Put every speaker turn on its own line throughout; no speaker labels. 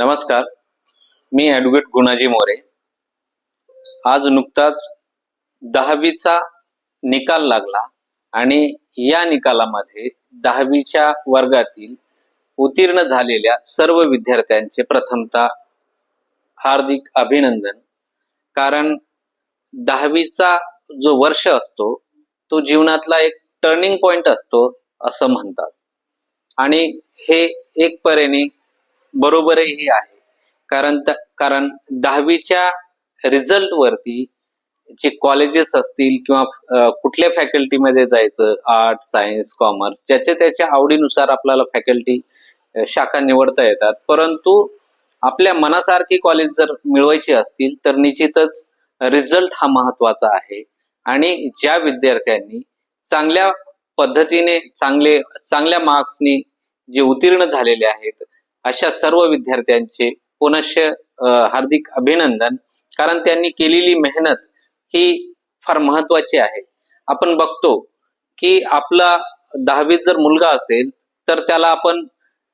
नमस्कार. मी ॲडव्होकेट गुणाजी मोरे. आज नुकताच दहावीचा निकाल लागला आणि या निकालामध्ये दहावीच्या वर्गातील उत्तीर्ण झालेल्या सर्व विद्यार्थ्यांचे प्रथमतः हार्दिक अभिनंदन. कारण दहावीचा जो वर्ष असतो तो जीवनातला एक टर्निंग पॉइंट असतो असं म्हणतात. आणि हे एक परेने बरोबरही आहे. कारण कारण दहावीच्या रिझल्ट वरती जे कॉलेजेस असतील किंवा कुठल्या फॅकल्टीमध्ये जायचं आर्ट सायन्स कॉमर्स ज्याच्या त्याच्या आवडीनुसार आपल्याला फॅकल्टी शाखा निवडता येतात. परंतु आपल्या मनासारखी कॉलेज जर मिळवायची असतील तर निश्चितच रिझल्ट हा महत्त्वाचा आहे. आणि ज्या विद्यार्थ्यांनी चांगल्या पद्धतीने चांगले चांगल्या मार्क्सनी जे उत्तीर्ण झालेले आहेत अशा सर्व विद्यार्थ्यांचे पुनश्च हार्दिक अभिनंदन. कारण त्यांनी केलेली मेहनत ही फार महत्वाची आहे. आपण बघतो की आपला दहावीत जर मुलगा असेल तर त्याला आपण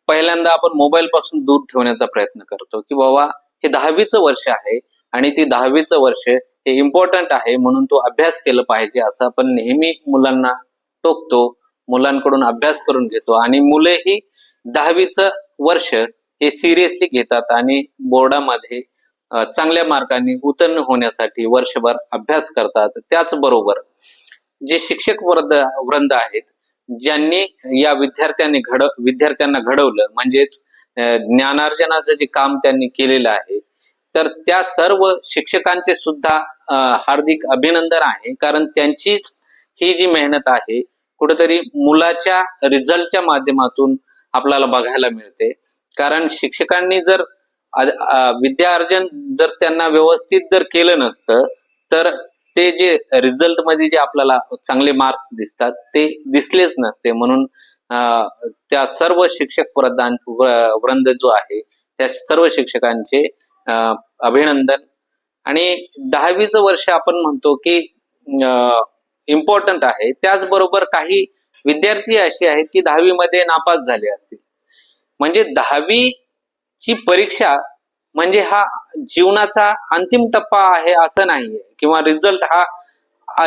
पहिल्यांदा आपण मोबाईल पासून दूर ठेवण्याचा प्रयत्न करतो की बाबा हे दहावीचं वर्ष आहे आणि ती दहावीचं वर्ष हे इम्पॉर्टंट आहे म्हणून तो अभ्यास केलं पाहिजे असं आपण नेहमी मुलांना टोकतो मुलांकडून अभ्यास करून घेतो आणि मुलेही दहावीचं वर्ष हे सिरियसली घेतात आणि बोर्डामध्ये चांगल्या मार्कांनी उत्तीर्ण होण्यासाठी वर्षभर अभ्यास करतात. त्याचबरोबर जे शिक्षक वर्द वृंद आहेत ज्यांनी या विद्यार्थ्यांनी घड विद्यार्थ्यांना घडवलं म्हणजेच ज्ञानार्जनाचं जे काम त्यांनी केलेलं आहे तर त्या सर्व शिक्षकांचे सुद्धा हार्दिक अभिनंदन आहे. कारण त्यांचीच ही जी मेहनत आहे कुठेतरी मुलाच्या रिझल्टच्या माध्यमातून आपल्याला बघायला मिळते. कारण शिक्षकांनी जर विद्यार्जन जर त्यांना व्यवस्थित जर केलं नसतं तर ते जे रिझल्टमध्ये जे आपल्याला चांगले मार्क्स दिसतात ते दिसलेच नसते. म्हणून त्या सर्व शिक्षक प्रधान व- वृंद जो आहे त्या सर्व शिक्षकांचे अभिनंदन. आणि दहावीचं वर्ष आपण म्हणतो की इम्पॉर्टंट आहे. त्याचबरोबर काही विद्यार्थी असे आहेत की दहावीमध्ये नापास झाले असतील. म्हणजे दहावी ची परीक्षा म्हणजे हा जीवनाचा अंतिम टप्पा आहे असं नाहीये किंवा रिझल्ट हा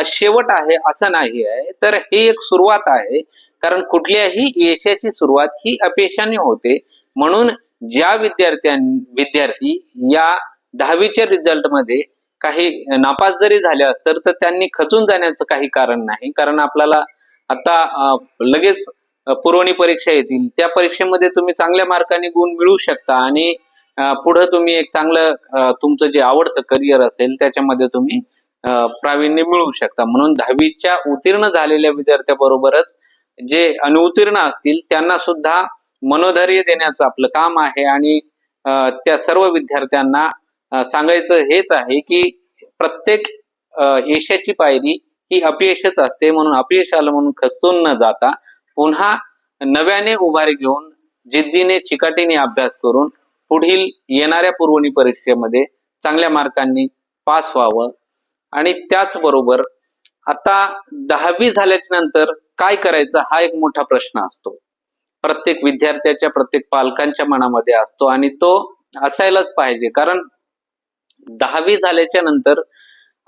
शेवट आहे असं नाही आहे तर ही एक सुरुवात आहे. कारण कुठल्याही यशाची सुरुवात ही अपयशाने होते. म्हणून ज्या विद्यार्थ्यां विद्यार्थी या दहावीच्या रिझल्टमध्ये काही नापास जरी झाले असतर तर त्यांनी खचून जाण्याचं काही कारण नाही. कारण आपल्याला आता लगेच पुरवणी परीक्षा येतील. त्या परीक्षेमध्ये तुम्ही चांगल्या मार्काने गुण मिळवू शकता आणि पुढे पुढं तुम्ही एक चांगलं तुमचं जे आवडतं करिअर असेल त्याच्यामध्ये तुम्ही प्रावीण्य मिळवू शकता. म्हणून दहावीच्या उत्तीर्ण झालेल्या विद्यार्थ्याबरोबरच जे अनुत्तीर्ण असतील त्यांना सुद्धा मनोधैर्य देण्याचं आपलं काम आहे आणि त्या सर्व विद्यार्थ्यांना सांगायचं हेच आहे की प्रत्येक यशाची पायरी ही अपयशच असते म्हणून अपयश आलं म्हणून खसून न जाता पुन्हा नव्याने उभारी घेऊन जिद्दीने चिकाटीने अभ्यास करून पुढील येणाऱ्या पुरवणी परीक्षेमध्ये चांगल्या मार्कांनी पास व्हावं. आणि त्याचबरोबर आता दहावी झाल्याच्यानंतर काय करायचं हा एक मोठा प्रश्न असतो. प्रत्येक विद्यार्थ्याच्या प्रत्येक पालकांच्या मनामध्ये असतो आणि तो असायलाच पाहिजे. कारण दहावी झाल्याच्यानंतर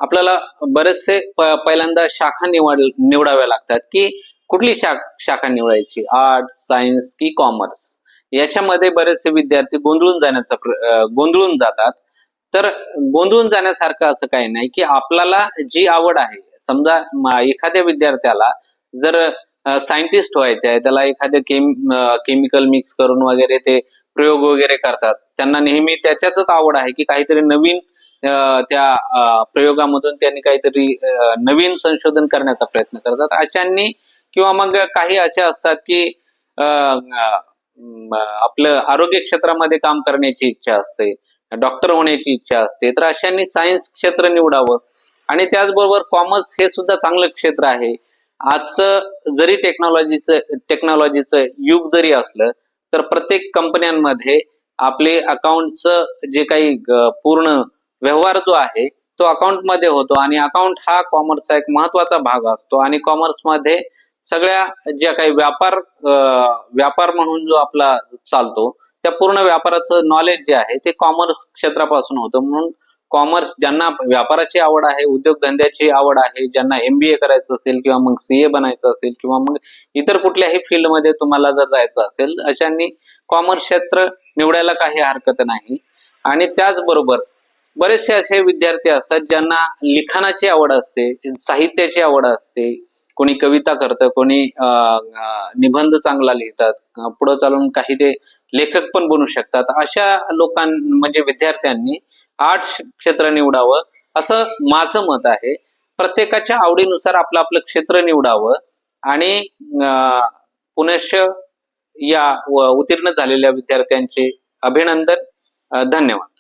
आपल्याला बरेचसे पहिल्यांदा शाखा निवड निवडाव्या लागतात की कुठली शाख शाखा निवडायची? आर्ट सायन्स की कॉमर्स? याच्यामध्ये बरेचसे विद्यार्थी गोंधळून जाण्याचा गोंधळून जातात. तर गोंधळून जाण्यासारखं असं काही नाही की आपल्याला जी आवड आहे समजा एखाद्या विद्यार्थ्याला जर सायंटिस्ट व्हायचे आहे त्याला एखाद्या केम केमिकल मिक्स करून वगैरे ते प्रयोग वगैरे करतात त्यांना नेहमी त्याच्याच आवड आहे की काहीतरी नवीन त्या प्रयोगामधून त्यांनी काहीतरी नवीन संशोधन करण्याचा प्रयत्न करतात. अशांनी किंवा मग काही अशा असतात की आपलं आरोग्य क्षेत्रामध्ये काम करण्याची इच्छा असते डॉक्टर होण्याची इच्छा असते तर अशांनी सायन्स क्षेत्र निवडावं. आणि त्याचबरोबर कॉमर्स हे सुद्धा चांगलं क्षेत्र आहे. आजचं जरी टेक्नॉलॉजीचं टेक्नॉलॉजीचं युग जरी असलं तर प्रत्येक कंपन्यांमध्ये आपले अकाउंटचं जे काही पूर्ण व्यवहार जो आहे तो अकाउंटमध्ये होतो. आणि अकाउंट हा कॉमर्सचा एक महत्त्वाचा भाग असतो. आणि कॉमर्समध्ये सगळ्या ज्या काही व्यापार व्यापार म्हणून जो आपला चालतो त्या पूर्ण व्यापाराचं नॉलेज जे आहे ते कॉमर्स क्षेत्रापासून होतं. म्हणून कॉमर्स ज्यांना व्यापाराची आवड आहे उद्योगधंद्याची आवड आहे ज्यांना एमबीए करायचं असेल किंवा मग सीए बनायचं असेल किंवा मग इतर कुठल्याही फील्डमध्ये तुम्हाला जर जायचं असेल अशांनी कॉमर्स क्षेत्र निवडायला काही हरकत नाही. आणि त्याचबरोबर बरेचसे असे विद्यार्थी असतात ज्यांना लिखाणाची आवड असते साहित्याची आवड असते. कोणी कविता करतं कोणी अं, निबंध चांगला लिहितात पुढे चालून काही ते लेखक पण बनू शकतात. अशा लोकां म्हणजे विद्यार्थ्यांनी आर्ट्स क्षेत्र निवडावं असं माझं मत आहे. प्रत्येकाच्या आवडीनुसार आपलं आपलं क्षेत्र निवडावं आणि अं, या उत्तीर्ण झालेल्या विद्यार्थ्यांचे अभिनंदन धन्यवाद.